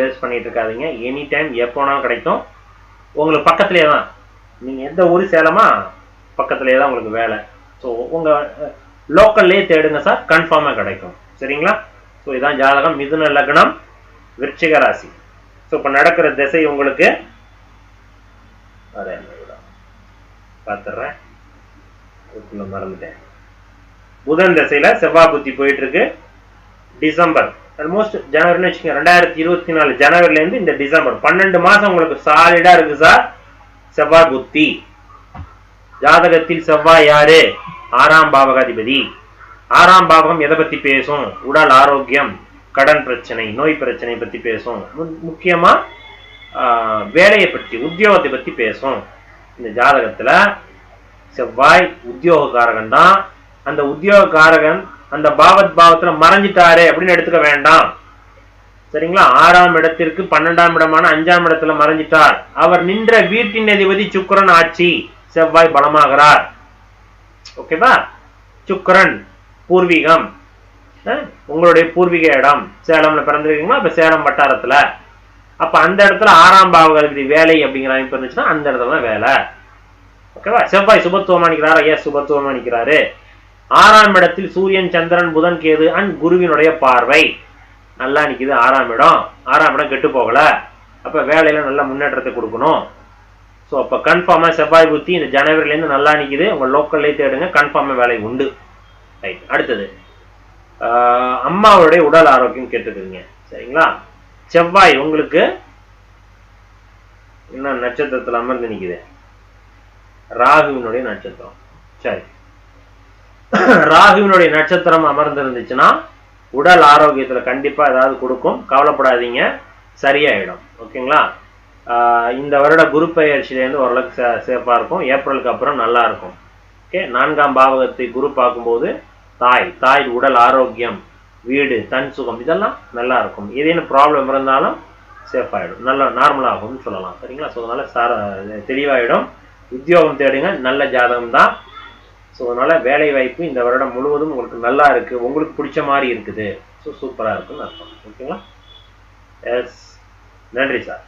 Waste பண்ணிட்டு இருக்காதீங்க any time எப்போனாலும் கிடைக்கும். உங்களுக்கு பக்கத்துலேயே தான். நீங்கள் எந்த ஊர் சேலமா பக்கத்துலேயே தான் உங்களுக்கு வேலை. ஸோ உங்கள் லோக்கல்லே தேடுங்க சார். கன்ஃபார்மாக கிடைக்கும். சரிங்களா? ஸோ இதான் ஜாதகம். மிதுன லக்னம் விருச்சிக ராசி. ஸோ இப்போ நடக்கிற திசை உங்களுக்கு அதே பார்த்துட்றேன் மறந்துட்டேன். புதன் திசையில் செவ்வாய் புத்தி போயிட்டு இருக்கு டிசம்பர். ஆல்மோஸ்ட் ஜனவரின்னு வச்சுக்கோங்க ரெண்டாயிரத்தி இருபத்தி நாலு ஜனவரில இருந்து இந்த டிசம்பர் பன்னெண்டு மாசம் உங்களுக்கு சாலிடா இருக்கு சார் செவ்வாய் புத்தி. ஜாதகத்தில் செவ்வாய் யாரு? ஆறாம் பாவகாதிபதி. ஆறாம் பாவகம் எதை பத்தி பேசும்? உடல் ஆரோக்கியம் கடன் பிரச்சனை நோய் பிரச்சனை பத்தி பேசும். மு- முக்கியமா ஆஹ், வேலையை பற்றி உத்தியோகத்தை பத்தி பேசும். இந்த ஜாதகத்துல செவ்வாய் உத்தியோகக்காரகன் தான். அந்த உத்தியோகக்காரகன் அந்த பாவத் பாவத்துல மறைஞ்சிட்டாரு அப்படின்னு எடுத்துக்க வேண்டாம். சரிங்களா? ஆறாம் இடத்திற்கு பன்னெண்டாம் இடமான அஞ்சாம் இடத்துல மறைஞ்சிட்டார். அவர் நின்ற வீட்டின் அதிபதி சுக்கரன் ஆட்சி. செவ்வாய் பலமாகிறார். ஓகேவா? சுக்கரன் பூர்வீகம். உங்களுடைய பூர்வீக இடம். சேலம்ல பிறந்திருக்கீங்களா? இப்ப சேலம் வட்டாரத்துல. அப்ப அந்த இடத்துல ஆறாம் பாவகாதிபதி வேலை அப்படிங்கிற அமைப்பு இருந்துச்சுன்னா அந்த இடத்துல வேலை. ஓகேவா? செவ்வாய் சுபத்துவம் அணிக்கிறாரா. எஸ் ஆறாம் இடத்தில் சூரியன் சந்திரன் புதன் கேது அண்ட் குருவினுடைய பார்வை. நல்லா நிற்கிது ஆறாம் இடம். ஆறாம் இடம் கெட்டு போகல. அப்போ வேலையில் நல்ல முன்னேற்றத்தை கொடுக்கணும். ஸோ அப்போ கன்ஃபார்மாக செவ்வாய் புத்தி இந்த ஜனவரிலேருந்து நல்லா நிற்கிது உங்கள் லோக்கல்லே தேடுங்க கன்ஃபார்மாக வேலை உண்டு. ரைட் அடுத்தது. அம்மாவுடைய உடல் ஆரோக்கியம் கேட்டுக்கிறீங்க சரிங்களா? செவ்வாய் உங்களுக்கு என்ன நட்சத்திரத்தில் அமர்ந்து நிற்கிது ராகுவினுடைய நட்சத்திரம். சரி. ராகுவினுடைய நட்சத்திரம் அமர்ந்திருந்துச்சுன்னா உடல் ஆரோக்கியத்துல கண்டிப்பா ஏதாவது கொடுக்கும். கவலைப்படாதீங்க. சரியாயிடும். ஓகேங்களா? ஆஹ் இந்த வருட குரு பயிற்சியிலேருந்து ஓரளவுக்கு சே சேஃபாக இருக்கும். ஏப்ரலுக்கு அப்புறம் நல்லா இருக்கும். ஓகே? நான்காம் பாவகத்தை குரு பார்க்கும்போது தாய் தாய் உடல் ஆரோக்கியம் வீடு தன் சுகம் இதெல்லாம் நல்லா இருக்கும். ஏதேனும் ப்ராப்ளம் இருந்தாலும் சேஃப் ஆகிடும் நல்ல நார்மலாகும்னு சொல்லலாம். சரிங்களா? ஸோ அதனால சார தெளிவாயிடும். உத்தியோகம் தேடுங்க. நல்ல ஜாதகம் தான் ஸோ அதனால வேலை வாய்ப்பு இந்த வருடம் முழுவதும் உங்களுக்கு நல்லா இருக்கு. உங்களுக்கு பிடிச்ச மாதிரி இருக்குது. ஸோ சூப்பராக இருக்குன்னு அர்த்தம். ஓகேங்களா எஸ் நன்றி சார்